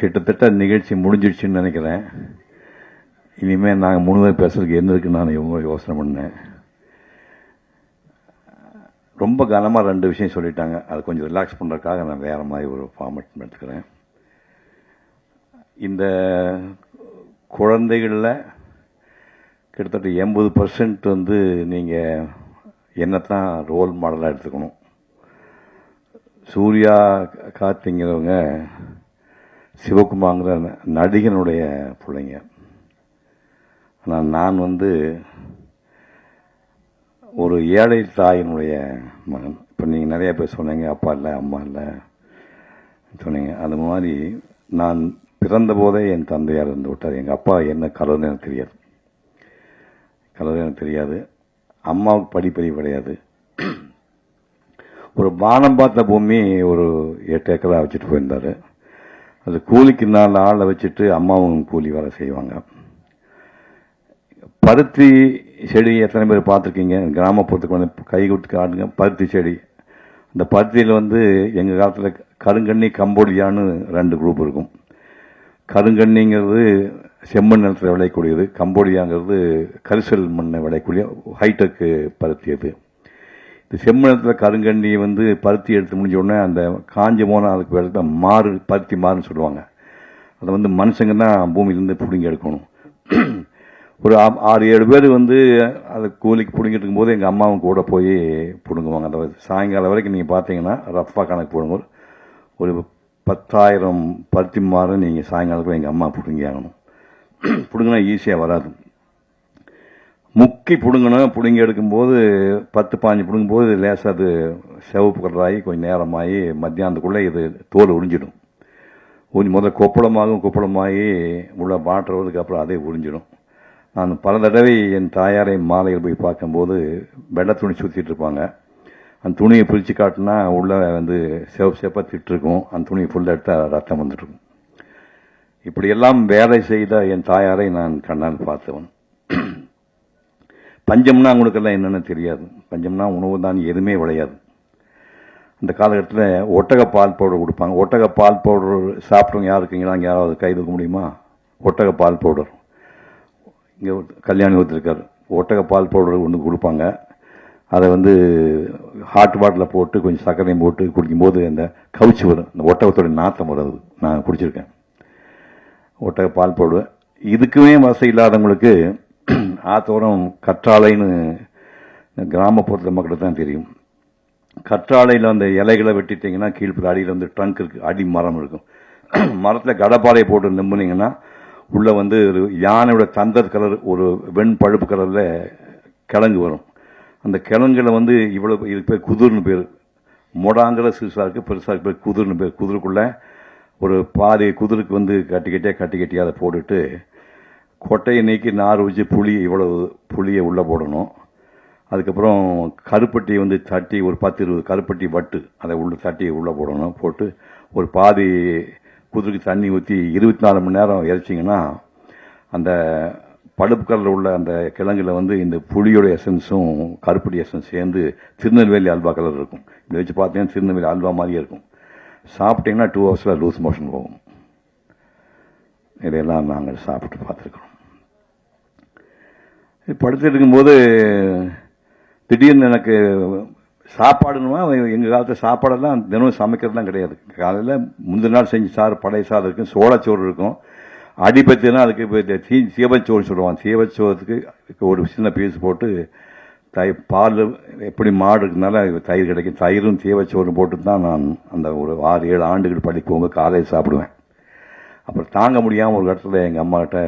கிட்டத்தட்ட நிகழ்ச்சி முடிஞ்சிடுச்சுன்னு நினைக்கிறேன். இனிமேல் நாங்கள் மூணு பேசுறதுக்கு என்ன இருக்குன்னு நான் இவங்க யோசனை பண்ணேன். ரொம்ப கனமாக ரெண்டு விஷயம் சொல்லிட்டாங்க. அது கொஞ்சம் ரிலாக்ஸ் பண்ணுறதுக்காக நான் வேறு மாதிரி ஒரு ஃபார்மேட் எடுத்துக்கிறேன். இந்த குழந்தைகளில் கிட்டத்தட்ட எண்பது பர்சன்ட் வந்து நீங்கள் என்னத்தான் ரோல் மாடலாக எடுத்துக்கணும். சூர்யா கார்த்திங்கிறவங்க சிவகுமாங்கிற நடிகனுடைய பிள்ளைங்க. ஆனால் நான் வந்து ஒரு ஏழை தாயினுடைய மகன். இப்போ நீங்கள் நிறையா பேர் சொன்னீங்க அப்பா இல்லை அம்மா இல்லை சொன்னீங்க. அது மாதிரி நான் பிறந்த போதே என் தந்தையார் இருந்து விட்டார். எங்கள் அப்பா என்ன கலர்னு எனக்கு தெரியாது. கலர் எனக்கு தெரியாது. அம்மாவுக்கு படிப்பறிவு கிடையாது. ஒரு பானம் பார்த்த பூமி ஒரு எட்டு ஏக்கராக வச்சுட்டு போயிருந்தார். அது கூலிக்கு நாலு ஆளை வச்சுட்டு அம்மாவும் கூலி வேலை செய்வாங்க. பருத்தி செடி எத்தனை பேர் பார்த்துருக்கீங்க? கிராமப்புறத்துக்கு வந்து கை கொடுத்து காட்டுங்க. பருத்தி செடி. அந்த பருத்தியில் வந்து எங்கள் காலத்தில் கருங்கண்ணி கம்போடியான்னு ரெண்டு குரூப் இருக்கும். கருங்கண்ணிங்கிறது செம்மண் நிலத்தில் விளையக்கூடியது. கம்போடியாங்கிறது கரிசல் மண்ணை விளையக்கூடிய ஹைடெக்கு பருத்தி அது. இந்த செம்மணத்தில் கருங்கண்ணி வந்து பருத்தி எடுத்து முடிஞ்ச உடனே அந்த காஞ்ச போன அதுக்கு பேர் மாறு பருத்தி மாறுன்னு சொல்லுவாங்க. அதை வந்து மனுஷங்க தான் பூமியிலேருந்து பிடுங்கி எடுக்கணும். ஒரு ஆறு ஏழு பேர் வந்து அதை கூலிக்கு பிடுங்கிட்டு இருக்கும்போது எங்கள் அம்மாவும் கூட போய் பிடுங்குவாங்க. அந்த சாயங்காலம் வரைக்கும் நீங்கள் பார்த்தீங்கன்னா ரஃபா கணக்கு போடும்போது ஒரு பத்தாயிரம் பருத்தி மாறு நீங்கள் சாயங்காலத்தில் எங்கள் அம்மா பிடுங்கி ஆகணும் பிடுங்கினா ஈஸியாக வராது. முக்கி பிடுங்கணும். பிடுங்கி எடுக்கும்போது பத்து பாஞ்சு பிடுங்கும்போது லேசாக அது சிவப்பு கலராகி கொஞ்சம் நேரமாகி மத்தியானத்துக்குள்ளே இது தோல் உறிஞ்சிடும். உறிஞ்சி முதல்ல கொப்பளமாகும் கொப்பளமாகி உள்ள மாட்டுறதுக்கு அப்புறம் அதே உறிஞ்சிடும். நான் பல தடவை என் தாயாரை மாலையில் போய் பார்க்கும்போது வெள்ளை துணி சுற்றிட்டு இருப்பாங்க. அந்த துணியை பிரித்து காட்டினா உள்ளே வந்து சிவப்பு சிவப்பாக திட்டிருக்கும். அந்த துணியை ஃபுல்லாக எடுத்தால் ரத்தம் வந்துட்டுருக்கும் இப்படியெல்லாம் வேலை செய்த என் தாயாரை நான் கண்ணால் பார்த்தவன். பஞ்சம்னா அவங்களுக்கெல்லாம் என்னென்னு தெரியாது. பஞ்சம்னா உணவு தான் எதுவுமே விளையாது. அந்த காலகட்டத்தில் ஒட்டக பால் பவுடர் கொடுப்பாங்க. ஒட்டக பால் பவுடர் சாப்பிட்றவங்க யார் இருக்கீங்களா? அங்கே யாராவது கை தூக்க முடியுமா? ஒட்டக பால் பவுடர். இங்கே கல்யாணி ஒருத்தருக்கார் ஒட்டக பால் பவுடர் ஒன்று கொடுப்பாங்க. அதை வந்து ஹாட் வாட்டரில் போட்டு கொஞ்சம் சர்க்கரையும் போட்டு குடிக்கும்போது அந்த கவுச்சி வரும். அந்த ஒட்டகத்தோட நாத்தம் வராது நான் குடிச்சிருக்கேன். ஒட்டக பால் பவுடர். இதுக்குமே வசதி இல்லாதவங்களுக்கு ஆத்தோரம் கற்றாழைன்னு கிராமப்புறத்தில் மக்களுக்கு தான் தெரியும். கற்றாழையில் அந்த இலைகளை வெட்டிட்டிங்கன்னா கீழ்ப்புற அடியில் வந்து ட்ரங்க் இருக்குது அடி மரம் இருக்கும். மரத்தில் கடப்பாறையை போட்டு நிம்புனீங்கன்னா உள்ளே வந்து ஒரு யானையோட தந்தர் கலர் ஒரு வெண் பழுப்பு கலரில் கிழங்கு வரும். அந்த கிழங்குல வந்து இவ்வளோ இது பேர் குதிர்னு பேர். மொடாங்கிற சிறுசாக இருக்குது பெருசாக பேர் குதிர்னு பேர். குதிருக்குள்ளே ஒரு பாதி குதிருக்கு வந்து கட்டி கட்டியாக கட்டி கட்டியாக அதை போட்டுட்டு கொட்டையை நீக்கி நார் வச்சு புளி இவ்வளவு புளியை உள்ளே போடணும். அதுக்கப்புறம் கருப்பட்டி வந்து தட்டி ஒரு பத்து இருபது கருப்பட்டி வட்டு அதை உள்ள தட்டி உள்ளே போடணும். போட்டு ஒரு பாதி குதிரைக்கு தண்ணி ஊற்றி இருபத்தி நாலு மணி நேரம் இறைச்சிங்கன்னா அந்த பழுப்பு கலரில் உள்ள அந்த கிழங்குல வந்து இந்த புளியோட எசன்ஸும் கருப்பட்டி எசன்ஸ் சேர்ந்து திருநெல்வேலி அல்வா கலர் இருக்கும். இப்படி வச்சு பார்த்தீங்கன்னா திருநெல்வேலி அல்வா மாதிரியே இருக்கும். சாப்பிட்டீங்கன்னா டூ ஹவர்ஸில் லூஸ் மோஷன் போகும். இதையெல்லாம் நாங்கள் சாப்பிட்டு பார்த்துருக்குறோம். படுத்துட்டு இருக்கும்போது திடீர்னு எனக்கு சாப்பாடுன்னா எங்கள் காலத்தில் சாப்பாடெல்லாம் தினமும் சமைக்கிறதுலாம் கிடையாது. காலையில் முந்தின நாள் செஞ்ச சாறு பழைய சாறு இருக்கும் சோளச்சோறு இருக்கும். அடிபத்தினா அதுக்கு இப்போ தீ சீவச்சோறு சொல்லுவான் சீவச்சோறுக்கு ஒரு சின்ன பீஸ் போட்டு தை பால் எப்படி மாடு இருக்கனால தயிர் கிடைக்கும். தயிரும் சீவச்சோறும் போட்டு தான் நான் அந்த ஒரு ஆறு ஏழு ஆண்டுகள் பள்ளிக்கு காலையில் சாப்பிடுவேன். அப்புறம் தாங்க முடியாமல் ஒரு இடத்துல எங்கள் அம்மாக்கிட்ட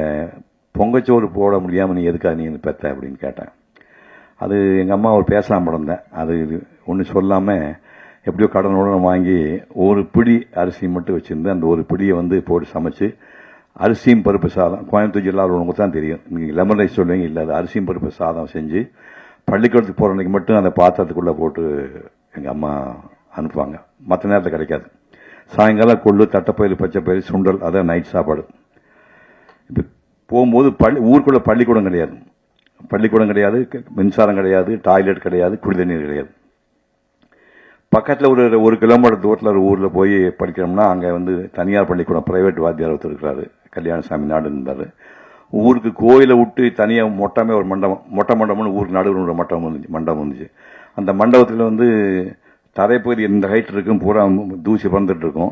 பொங்கச்சோறு போட முடியாமல் நீ எதுக்காக நீ வந்து பெத்த அப்படின்னு கேட்டேன். அது எங்கள் அம்மா ஒரு பேசலாம் இருந்தேன் அது ஒன்றும் சொல்லாமல் எப்படியோ கடனோட வாங்கி ஒரு பிடி அரிசி மட்டும் வச்சுருந்து அந்த ஒரு பிடியை வந்து போட்டு சமைச்சு அரிசியும் பருப்பு சாதம். கோயம்புத்தூர் ஜில்லாவில் உங்களுக்கு தான் தெரியும். நீங்கள் லெமன் ரைஸ் சொல்லுவீங்க இல்லை அது அரிசியும் பருப்பு சாதம் செஞ்சு பள்ளிக்கூடத்துக்கு போகிற அன்னைக்கு மட்டும் அந்த பாத்திரத்துக்குள்ளே போட்டு எங்கள் அம்மா அனுப்புவாங்க. மற்ற நேரத்தில் கிடைக்காது. சாயங்காலம் கொள்ளு தட்டைப்பயிறு பச்சைப்பயிறு சுண்டல் அதான் நைட் சாப்பாடு. இப்போ போகும்போது பள்ளி ஊருக்குள்ளே பள்ளிக்கூடம் கிடையாது. பள்ளிக்கூடம் கிடையாது மின்சாரம் கிடையாது டாய்லெட் கிடையாது குடிதண்ணீர் கிடையாது. பக்கத்தில் ஒரு ஒரு கிலோமீட்டர் தூரத்தில் ஒரு ஊரில் போய் படிக்கிறோம்னா அங்கே வந்து தனியார் பள்ளிக்கூடம் ப்ரைவேட் வாத்தியார் ஒருத்தர் இருக்கிறாரு. கல்யாணசாமி நாடு இருந்தார். ஊருக்கு கோயிலை விட்டு தனியாக மொட்டமே ஒரு மண்டபம் மொட்டை மண்டபம்னு ஊருக்கு நடுவில் ஒரு மண்டபம் இருந்துச்சு மண்டபம் இருந்துச்சு. அந்த மண்டபத்தில் வந்து தரைப்பகுதி இந்த ஹைட் இருக்கும் பூரா தூசி பறந்துட்டு இருக்கும்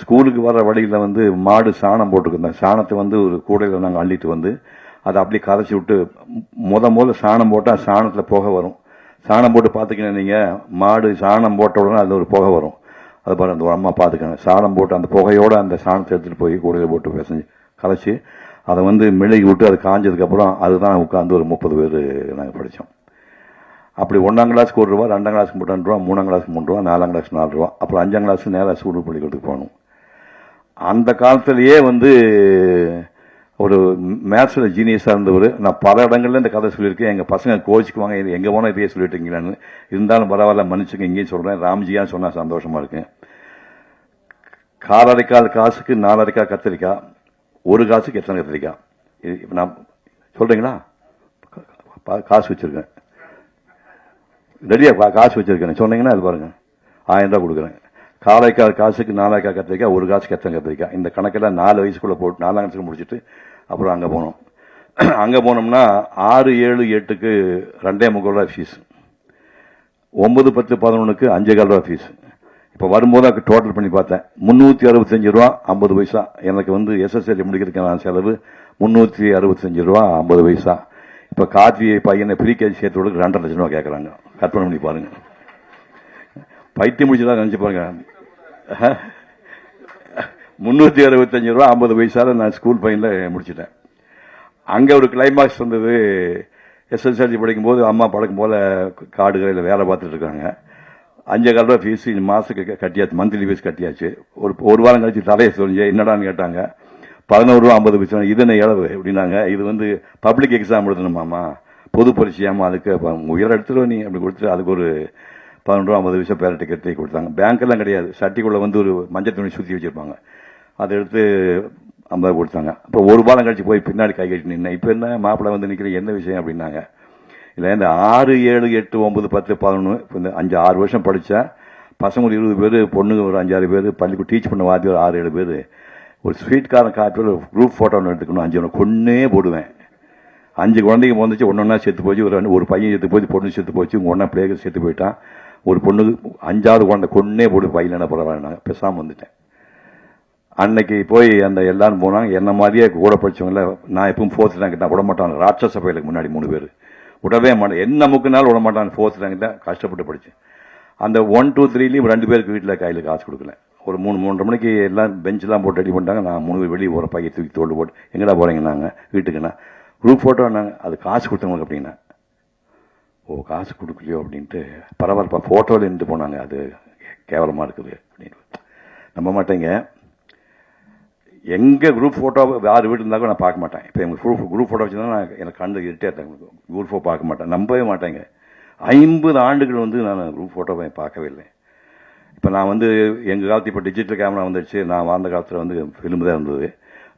ஸ்கூலுக்கு வர வழியில் வந்து மாடு சாணம் போட்டுருக்கோம் சாணத்தை வந்து ஒரு கூடையில் நாங்கள் அள்ளிட்டு வந்து அதை அப்படியே கரைச்சி விட்டு முத முதல்ல சாணம் போட்டால் சாணத்தில் புகை வரும். சாணம் போட்டு பார்த்துக்கினா நீங்கள் மாடு சாணம் போட்ட உடனே அதில் ஒரு புகை வரும். அது பாரு அந்த அம்மா பார்த்துக்கங்க. சாணம் போட்டு அந்த புகையோடு அந்த சாணத்தை எடுத்துகிட்டு போய் கூடையில் போட்டு பிசைஞ்சு கரைச்சி அதை வந்து மெழுகி விட்டு அது காஞ்சதுக்கப்புறம் அதுதான் உட்காந்து ஒரு முப்பது பேர் நாங்கள் படித்தோம் அப்படி ஒன்றாம் கிளாஸ்க்கு ஒரு ரூபா ரெண்டாம் கிளாஸ்க்கு மூணு ரூபா மூணாம் கிளாஸ்க்கு மூணு ரூபா நாலாம் கிளாஸ் நாலு ரூபா. அப்புறம் அஞ்சாம் கிளாஸ் நேராக சூடு பள்ளிக்கூடத்துக்கு போகணும். அந்த காலத்திலேயே வந்து ஒரு மேத்ஸில் ஜீனியஸாக இருந்தவர். நான் பல இடங்களில் இந்த கதை சொல்லியிருக்கேன். எங்கள் பசங்க கோச்சிக்குவாங்க இது எங்கே போனால் இதையே சொல்லிட்டீங்களான்னு. இருந்தாலும் பரவாயில்ல மன்னிச்சுங்க இங்கேயும் சொல்கிறேன் ராம்ஜியான்னு சொன்னால் சந்தோஷமாக இருக்கேன் காலரைக்கால் காசுக்கு நாலரைக்கால் கத்திரிக்காய் ஒரு காசுக்கு எத்தனை கத்திரிக்காய் இது இப்போ நான் சொல்கிறீங்களா காசு வச்சுருக்கேன். ரெடியாக காசு வச்சுருக்கேன். சொன்னீங்கன்னா அது பாருங்கள் ஆயிரம் ரூபா கொடுக்குறேன். காலைக்கால் காசுக்கு நாலாயிரம் கத்திரிக்காய் ஒரு காசுக்கு கத்தன் கத்திரிக்காய் இந்த கணக்கெல்லாம் நாலு வயசுக்குள்ளே போட்டு நாலாம் கணக்கு முடிச்சுட்டு அப்புறம் அங்கே போனோம். அங்கே போனோம்னா ஆறு ஏழு எட்டுக்கு ரெண்டே முக்கால் ரூபா ஃபீஸ் ஒம்பது பத்து பதினொன்றுக்கு அஞ்சே கால் ரூபா ஃபீஸ் இப்போ வரும்போது அதுக்கு டோட்டல் பண்ணி பார்த்தேன். முந்நூற்றி அறுபத்தஞ்சு ரூபா ஐம்பது பைசா. எனக்கு வந்து எஸ்எஸ்எல் முடிக்கிறதுக்கான செலவு முந்நூற்றி அறுபத்தஞ்சு ரூபா ஐம்பது பைசா. இப்போ கார்த்திகை பையனை ப்ரீகேஜி சேர்த்து விட ரெண்டரை லட்சம் ரூபா கேட்குறாங்க கற்பனை பண்ணி பாருங்க. பைத்தியம் முடிச்சதா நினச்சி பாருங்க. முந்நூற்றி அறுபத்தஞ்சு ரூபா ஐம்பது பைசால நான் ஸ்கூல் பையனில் முடிச்சிட்டேன். அங்கே ஒரு கிளைமாக்ஸ் வந்தது. எஸ்எஸ்எல்சி படிக்கும்போது அம்மா பழக்கம் போல காடுகளில் வேலை பார்த்துட்டு இருக்காங்க. அஞ்சு கால் ரூபா ஃபீஸ் மாதத்துக்கு க- கட்டியாச்சு. மந்த்லி ஃபீஸ் கட்டியாச்சு. ஒரு ஒரு வாரம் கழிச்சு தலையை சொல்லிஞ்சு என்னடான்னு கேட்டாங்க. பதினோரு ரூபா ஐம்பது பைசா இது என்ன இளவு? அப்படின்னாங்க. இது வந்து பப்ளிக் எக்ஸாம் எழுதணுமாமா பொது பரிசையாமல் அதுக்கு உயர் இடத்துல நீ அப்படி கொடுத்துட்டு அதுக்கு ஒரு பதினொன்று ஐம்பது விஷயம் பேர டிக்கெட் கொடுத்தாங்க. பேங்க்கெல்லாம் கிடையாது. சட்டிக்குள்ளே வந்து ஒரு மஞ்சள் துணி சுற்றி வச்சுருப்பாங்க. அதை எடுத்து ஐம்பது கொடுத்தாங்க. அப்போ ஒரு வாரம் கழிச்சு போய் பின்னாடி கை கட்டி நின்று இப்போ என்ன மாப்பிள்ளை வந்து நிற்கிற என்ன விஷயம் அப்படின்னாங்க. இல்லை இந்த ஆறு ஏழு எட்டு ஒம்பது பத்து பதினொன்று இப்போ இந்த அஞ்சு ஆறு வருஷம் படித்தேன் பசங்க ஒரு இருபது பேர் பொண்ணுங்க ஒரு அஞ்சாறு பேர் பள்ளிக்கு டீச் பண்ண வாத்தி ஒரு ஆறு ஏழு பேர். ஒரு ஸ்வீட் காரன் காப்பியில் ஒரு குரூப் ஃபோட்டோ ஒன்று எடுத்துக்கணும் அஞ்சு ஒன்று கொன்னே போடுவேன். அஞ்சு குழந்தைங்க வந்துச்சு ஒன்று ஒன்றா செத்து போச்சு ஒரு ஒரு பையன் செத்து போச்சு பொண்ணு செத்து போச்சு ஒன்றா பிள்ளைகள் செத்து போயிட்டான். ஒரு பொண்ணுக்கு அஞ்சாவது குழந்தை கொன்னே போட்டு பையன் என்ன பரவாயில்ல பேசாமல் வந்துட்டேன். அன்னைக்கு போய் அந்த எல்லாரும் போனாங்க என்ன மாதிரியே கூட படிச்சவங்கள நான் எப்பவும் ஃபோர்த் ரேங்க் தான் விட மாட்டாங்க ராட்சச பயிலுக்கு முன்னாடி மூணு பேர். விடவே மாட்டேன். என்ன முக்குனாலும் விட மாட்டாங்க ஃபோர்த் ரேங்க் தான் கஷ்டப்பட்டு படித்தேன் அந்த ஒன் டூ த்ரீலையும் ரெண்டு பேருக்கு வீட்டில் கையில் காசு கொடுக்கல. ஒரு மூணு மூன்றரை மணிக்கு எல்லாம் பெஞ்செலாம் போட்டு ரெடி பண்ணிட்டாங்க. நான் மூணு பேர் வெளியே போகிற பையன் தூக்கி தோல் போட்டு எங்கடா போகிறீங்க நாங்கள் வீட்டுக்குண்ணா குரூப் ஃபோட்டோ நாங்கள் அது காசு கொடுத்தவங்களுக்கு அப்படின்னா. ஓ காசு கொடுக்கலையோ அப்படின்ட்டு பரவாயில்லப்பா ஃபோட்டோவில் இருந்து போனாங்க. அது கேவலமாக இருக்குது அப்படின்னு. நம்ப மாட்டேங்க. எங்கள் குரூப் ஃபோட்டோ யார் வீட்டில் இருந்தாலும் நான் பார்க்க மாட்டேன். இப்போ எங்கள் குரூப் குரூப் ஃபோட்டோ வச்சுருந்தா நான் எனக்கு கண்டு இருட்டே இருந்தேன் குரூப் ஃபோட்டோ பார்க்க மாட்டேன். நம்பவே மாட்டேங்க. ஐம்பது ஆண்டுகள் வந்து நான் குரூப் ஃபோட்டோவை பார்க்கவே இல்லை. இப்போ நான் வந்து எங்கள் காலத்து இப்போ டிஜிட்டல் கேமரா வந்துடுச்சு நான் வாழ்ந்த காலத்தில் வந்து ஃபிலிம் தான் இருந்தது.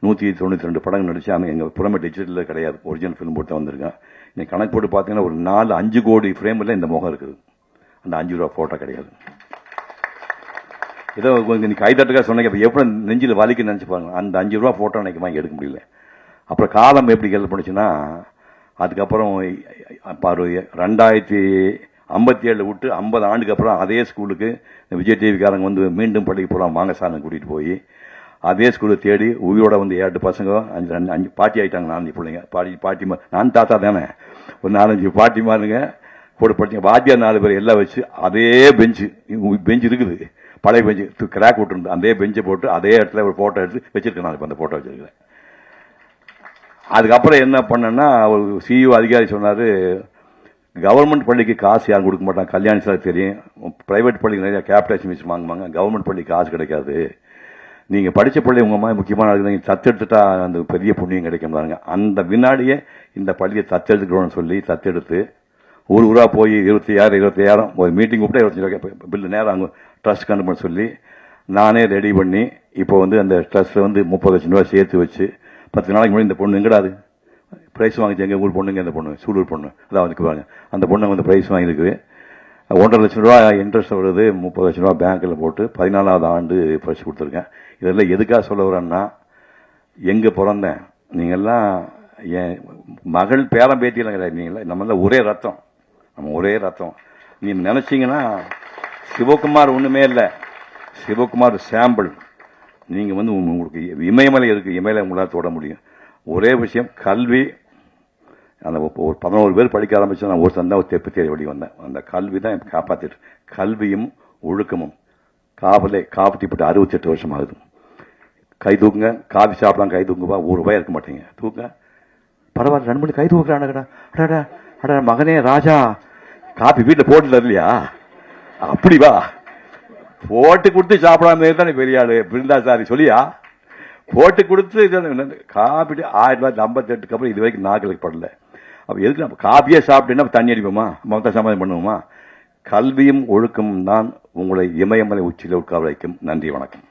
நூற்றி தொண்ணூற்றி ரெண்டு படங்கள் நடிச்சு ஆனால் எங்கள் புறமே டிஜிட்டலில் கிடையாது. ஒரிஜினல் ஃபிலிம் போட்டு தான் வந்திருக்கேன். நீங்கள் கணக்கு போட்டு பார்த்தீங்கன்னா ஒரு நாலு அஞ்சு கோடி ஃப்ரேமில் இந்த முகம் இருக்குது. அந்த அஞ்சு ரூபா ஃபோட்டோ கிடையாது. ஏதோ கொஞ்சம் நீ கைதட்டுக்கா சொன்னீங்க இப்போ எப்படி நெஞ்சில் வலிக்குன்னு நினச்சி பாருங்க அந்த அஞ்சு ரூபா ஃபோட்டோ எனக்கு வாங்கி எடுக்க முடியல. அப்புறம் காலம் எப்படி ஹெல்ப் பண்ணுச்சுன்னா அதுக்கப்புறம் பாரு ரெண்டாயிரத்தி ஐம்பத்தி ஏழில் விட்டு ஐம்பது ஆண்டுக்கு அப்புறம் அதே ஸ்கூலுக்கு இந்த விஜய் டிவிக்காரங்க வந்து மீண்டும் பள்ளிக்கு போகலாம் வாங்க சார்னு கூட்டிகிட்டு போய் அதே ஸ்கூலை தேடி உயிரோட வந்து ஏட்டு பசங்க அஞ்சு ரெண்டு அஞ்சு பாட்டி ஆகிட்டாங்க நாலஞ்சு பிள்ளைங்க. பாட்டி பாட்டி நான் தாத்தா தானே. ஒரு நாலஞ்சு பாட்டிமாருங்க கூட படிச்சீங்க. வாத்தியார் நாலு பேர் எல்லாம் வச்சு அதே பெஞ்சு பெஞ்சு இருக்குது. பழைய பெஞ்சு கிராக் விட்டுருந்து அதே பெஞ்சை போட்டு அதே இடத்துல ஒரு ஃபோட்டோ எடுத்து வச்சிருக்கேன் நான் இப்போ அந்த ஃபோட்டோ வச்சிருக்கிறேன். அதுக்கப்புறம் என்ன பண்ணேன்னா ஒரு சிஇஓ அதிகாரி சொன்னார் கவர்மெண்ட் பள்ளிக்கு காசு யாரும் கொடுக்க மாட்டாங்க. கல்யாணி சார் தெரியும். ப்ரைவேட் பள்ளிக்கு நிறையா கேபிடேஷன் வச்சு வாங்குவாங்க. கவர்மெண்ட் பள்ளிக்கு காசு கிடைக்காது. நீங்கள் படித்த பிள்ளை உங்கள் மாதிரி முக்கியமான ஆளுங்க நீங்கள் தத்தெடுத்துட்டா அந்த பெரிய புண்ணியம் கிடைக்கும் பாருங்க. அந்த வினாடியே இந்த பள்ளியை தத்தெடுத்துக்கிறோம்னு சொல்லி தத்தெடுத்து ஊர் ஊரா போய் இருபத்தி ஆயிரம் இருபத்தி ஆயிரம் ஒரு மீட்டிங் கூப்பிட்டா இருபத்தி பில்லு நேரம் அங்கே ட்ரஸ்ட் கண்டு பண்ண சொல்லி நானே ரெடி பண்ணி இப்போ வந்து அந்த ட்ரஸ்ட்டில் வந்து முப்பது லட்சம் ரூபாய் சேர்த்து வச்சு பத்து நாளைக்கு முன்னாடி இந்த பொண்ணு எங்கடாது ப்ரைஸ் வாங்கிச்சு. எங்கள் ஊர் பொண்ணுங்க இந்த பொண்ணு சூலூர் பொண்ணு. அதான் வந்து பாருங்க. அந்த பொண்ணு வந்து ப்ரைஸ் வாங்கியிருக்குது ஒன்றரை லட்சம் ரூபா இன்ட்ரெஸ்ட் வருது முப்பது லட்சம் ரூபா பேங்க்கில் போட்டு பதினாலாவது ஆண்டு பரிசு கொடுத்துருக்கேன். இதெல்லாம் எதுக்காக சொல்ல வரேன்னா எங்கே பிறந்தேன் நீங்கள்லாம் என் மகள் பேரம் பேட்டியெல்லாம் கிடையாது நீங்கள் நம்மளாம் ஒரே ரத்தம். நம்ம ஒரே ரத்தம். நீ நினச்சிங்கன்னா சிவகுமார் ஒன்றுமே இல்லை. சிவகுமார் சாம்பிள் நீங்கள் வந்து உங்களுக்கு இமயமலை இருக்குது இமயமலை உங்களால் தொட முடியும். ஒரே விஷயம் கல்வி அந்த ஒரு பதினோரு பேர் படிக்க ஆரம்பிச்சு நான் ஒரு சந்தா தெப்பு தேடி வழி வந்தேன். அந்த கல்வி தான் எனக்கு கல்வியும் ஒழுக்கமும். காவலே காப்பாற்றிப்பட்டு அறுபத்தெட்டு வருஷம் ஆகுது. கை தூக்குங்க. காஃபி சாப்பிடலாம் கை தூக்குப்பா ஒரு ரூபாய் இருக்க மாட்டீங்க. தூக்குங்க. பரவாயில்ல ரெண்டு மணி கை தூக்குறானுடா அடாடா அடா மகனே ராஜா. காஃபி வீட்டில் போட்டுல இல்லையா? அப்படி வா. போட்டு கொடுத்து சாப்பிடாம தானே பெரிய ஆளு. பிருந்தாசாரி சொல்லியா? போட்டு கொடுத்து காப்பிட்டு ஆயிரத்தி ஆயிரம் ரூபாய் ஐம்பத்தெட்டுக்கு அப்புறம் இது வரைக்கும் நாக்களுக்கு படல. அப்போ எதுக்கு நம்ம காப்பியே சாப்பிட்டேன்னா தண்ணி அடிப்போமா? மொத்த சமாதம் பண்ணுவோமா? கல்வியும் ஒழுக்கமும் தான் உங்களை இமயமலை உச்சியில் உட்கார வைக்கும். நன்றி வணக்கம்.